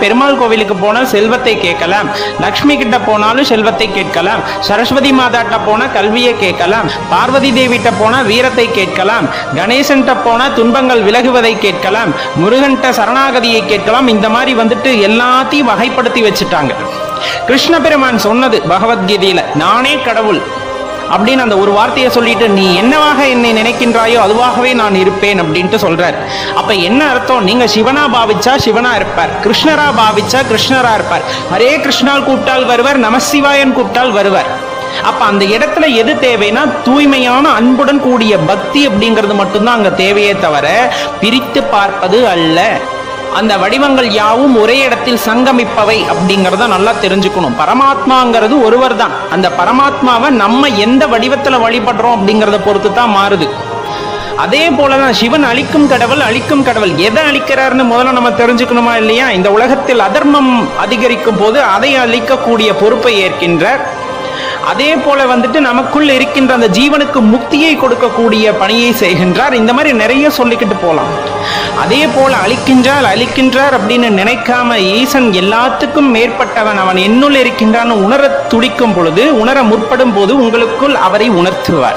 பெருமாள் கோவிலுக்கு போனால் செல்வத்தை கேட்கலாம். லக்ஷ்மி கிட்ட போனாலும் செல்வத்தை கேட்கலாம். சரஸ்வதி மாதாட்ட போனா கல்வியை கேட்கலாம். பார்வதி தேவிட்ட போனா வீரத்தை கேட்கலாம். கணேசன்ட்ட போனா துன்பங்கள் விலகுவதை கேட்கலாம். முருகன்ட்ட சரணாகதியை கேட்கலாம். இந்த மாதிரி வந்துட்டு எல்லாத்தையும் வகைப்படுத்தி வச்சுட்டாங்க. கிருஷ்ண பெருமான் சொன்னது பகவத்கீதையில நானே கடவுள் அப்படின்னு அந்த ஒரு வார்த்தையை சொல்லிட்டு நீ என்னவாக என்னை நினைக்கின்றாயோ அதுவாகவே நான் இருப்பேன் அப்படின்ட்டு சொல்றார். அப்ப என்ன அர்த்தம்? நீங்க சிவனா பாவிச்சா சிவனா இருப்பார். கிருஷ்ணரா பாவிச்சா கிருஷ்ணரா இருப்பார். ஹரே கிருஷ்ணால் கூப்பிட்டால் வருவர் நமசிவாயன் கூப்பிட்டால் வருவர். அப்ப அந்த இடத்துல எது தேவைன்னா தூய்மையான அன்புடன் கூடிய பக்தி அப்படிங்கிறது மட்டும்தான் அங்க தேவையே தவிர பிரித்து பார்ப்பது அல்ல. அந்த வடிவங்கள் யாவும் ஒரே இடத்தில் சங்கமிப்பவை அப்படிங்கிறத நல்லா தெரிஞ்சுக்கணும். பரமாத்மாங்கிறது ஒருவர் தான் அந்த பரமாத்மாவை நம்ம எந்த வடிவத்தில் வழிபடுறோம் அப்படிங்கிறத பொறுத்து தான் மாறுது. அதே போலதான் சிவன் அழிக்கும் கடவுள் அழிக்கும் கடவுள். எதை அழிக்கிறாருன்னு முதல்ல நம்ம தெரிஞ்சுக்கணுமா இல்லையா? இந்த உலகத்தில் அதர்மம் அதிகரிக்கும் போது அதை அழிக்கக்கூடிய பொறுப்பை ஏற்கின்றார் அதே போல வந்துட்டு நமக்குள் இருக்கின்ற அந்த ஜீவனுக்கு முக்தியை கொடுக்கக்கூடிய பணியை செய்கின்றார். இந்த மாதிரி நிறைய சொல்லிக்கிட்டு போகலாம் அதே போல அழிக்கின்றார் அழிக்கின்றார் அப்படின்னு நினைக்காம ஈசன் எல்லாத்துக்கும் மேற்பட்டவன் அவன் என்னுள் இருக்கின்றான்னு உணர துடிக்கும் பொழுது உணர முற்படும் போது உங்களுக்குள் அவரை உணர்த்துவார்.